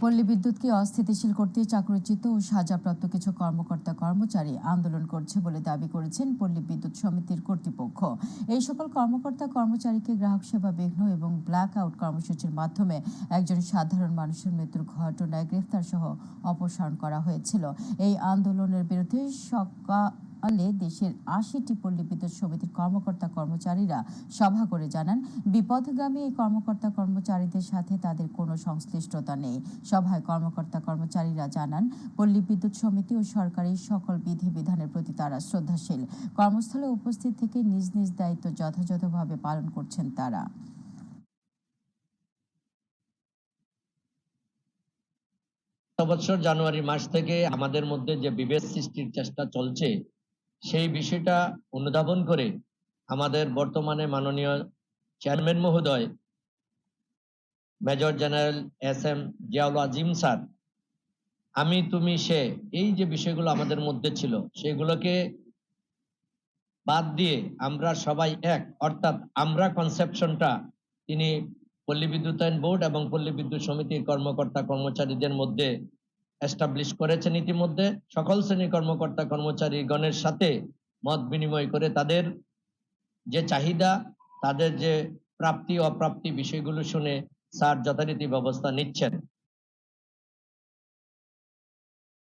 পল্লী বিদ্যুৎকে অস্থিতিশীল করতে চাকরিচ্যুত ও সাজাপ্রাপ্ত কিছু কর্মকর্তা কর্মচারী আন্দোলন করছে বলে দাবি করেছেন পল্লী বিদ্যুৎ সমিতির কর্তৃপক্ষ। এই সকল কর্মকর্তা কর্মচারীকে গ্রাহক সেবা বিঘ্ন এবং ব্ল্যাক আউট কর্মসূচির মাধ্যমে একজন সাধারণ মানুষের মৃত্যুর ঘটনায় গ্রেফতার সহ অপসারণ করা হয়েছিল। এই আন্দোলনের বিরুদ্ধে সকালে দেশের আশিটি পল্লী বিদ্যুৎ সমিতির কর্মকর্তা কর্মচারীরা সভা করে জানান, বিপথগামী এই কর্মকর্তা কর্মচারীদের সাথে তাদের কোনো সংশ্লিষ্টতা নেই। সভায় কর্মকর্তা কর্মচারীরা জানান পল্লী বিদ্যুৎ সমিতি ও সরকারি সকল বিধিবিধানের প্রতি তারা শ্রদ্ধাশীল। কর্মস্থলে উপস্থিত থেকে নিজ নিজ দায়িত্ব যথাযথভাবে পালন করছেন তারা। বছর জানুয়ারি মাস থেকে আমাদের মধ্যে যে বিভেদ সৃষ্টির চেষ্টা চলছে সেই বিষয়টা অনুধাবন করে আমাদের বর্তমানে মাননীয় চেয়ারম্যান মহোদয়, major general S M Ziaul Azim sir, আমি, তুমি, সে, এই যে বিষয়গুলো আমাদের মধ্যে ছিল, সেগুলোকে বাদ দিয়ে আমরা সবাই এক, অর্থাৎ আমরা কনসেপশনটা তিনি পল্লী বিদ্যুতায়ন বোর্ড এবং পল্লী বিদ্যুৎ সমিতির কর্মকর্তা কর্মচারীদের মধ্যে এস্টাবলিশ করেছেন ইতিমধ্যে। সকল শ্রেণি কর্মকর্তা, কর্মচারী গণের সাথে মত বিনিময় করে তাদের যে চাহিদা, তাদের যে প্রাপ্তি অপ্রাপ্তি বিষয়গুলো শুনে স্যার যথারীতি ব্যবস্থা নিচ্ছেন।